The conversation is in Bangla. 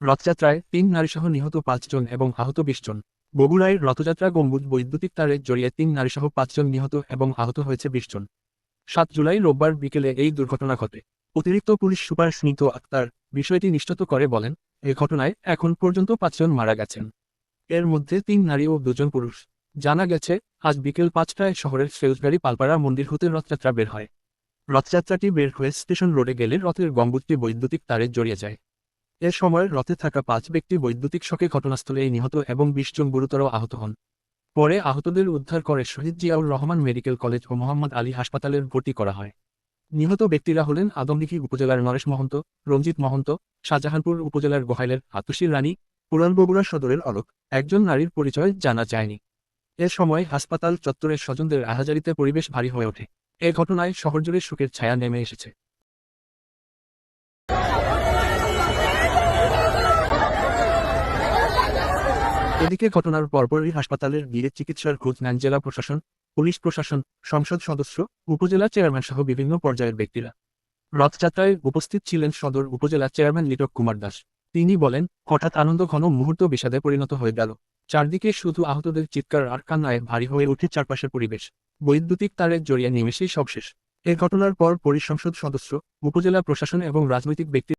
রথযাত্রায় তিন নারীসহ নিহত পাঁচজন এবং আহত বিশ জন। বগুড়ায় রথযাত্রা গম্বুজ বৈদ্যুতিক তারে জড়িয়ে তিন নারীসহ পাঁচজন নিহত এবং আহত হয়েছে বিশ জন। সাত জুলাই রোববার বিকেলে এই দুর্ঘটনা ঘটে। অতিরিক্ত পুলিশ সুপার স্মিত আক্তার বিষয়টি নিশ্চিত করে বলেন, এ ঘটনায় এখন পর্যন্ত পাঁচজন মারা গেছেন। এর মধ্যে তিন নারী ও দুজন পুরুষ। জানা গেছে, আজ বিকেল পাঁচটায় শহরের সেলসবাড়ি পালপাড়া মন্দির হতে রথযাত্রা বের হয়। রথযাত্রাটি বের হয়ে স্টেশন রোডে গেলে রথের গম্বুজটি বৈদ্যুতিক তারে জড়িয়ে যায়। এ সময় রথে থাকা পাঁচ ব্যক্তি বৈদ্যুতিক শকে ঘটনাস্থলেই নিহত এবং বিশ জন গুরুতর আহত হন। পরে আহতদের উদ্ধার করে শহীদ জিয়াউর রহমান মেডিকেল কলেজ ও মোহাম্মদ আলী হাসপাতালের ভর্তি করা হয়। নিহত ব্যক্তিরা হলেন আদমদিঘি উপজেলার নরেশ মহন্ত, রঞ্জিত মহন্ত, শাহজাহানপুর উপজেলার গোহাইলের আতুশির রানী পুরান বগুড়া সদরের অলোক। একজন নারীর পরিচয় জানা যায়নি। এ সময় হাসপাতাল চত্বরের স্বজনদের আহাজারিতে পরিবেশ ভারী হয়ে ওঠে। এ ঘটনায় শহরজুড়ে শোকের ছায়া নেমে এসেছে। এদিকে ঘটনার পরপরই হাসপাতালের গিয়ে চিকিৎসার খোঁজ নেন জেলা প্রশাসন, পুলিশ প্রশাসন, সংসদ সদস্য, উপজেলা চেয়ারম্যান সহ বিভিন্ন পর্যায়ের ব্যক্তিরা। রথযাত্রায় উপস্থিত ছিলেন সদর উপজেলা চেয়ারম্যান লিটক কুমার দাস। তিনি বলেন, হঠাৎ আনন্দ ঘন মুহূর্ত বিষাদে পরিণত হয়ে গেল। চারদিকে শুধু আহতদের চিৎকার আর কান্নায় ভারী হয়ে ওঠে চারপাশের পরিবেশ। বৈদ্যুতিক তারের জড়িয়ে নিমেষেই সব শেষ এ ঘটনার পর পরিসংসদ সদস্য, উপজেলা প্রশাসন এবং রাজনৈতিক ব্যক্তি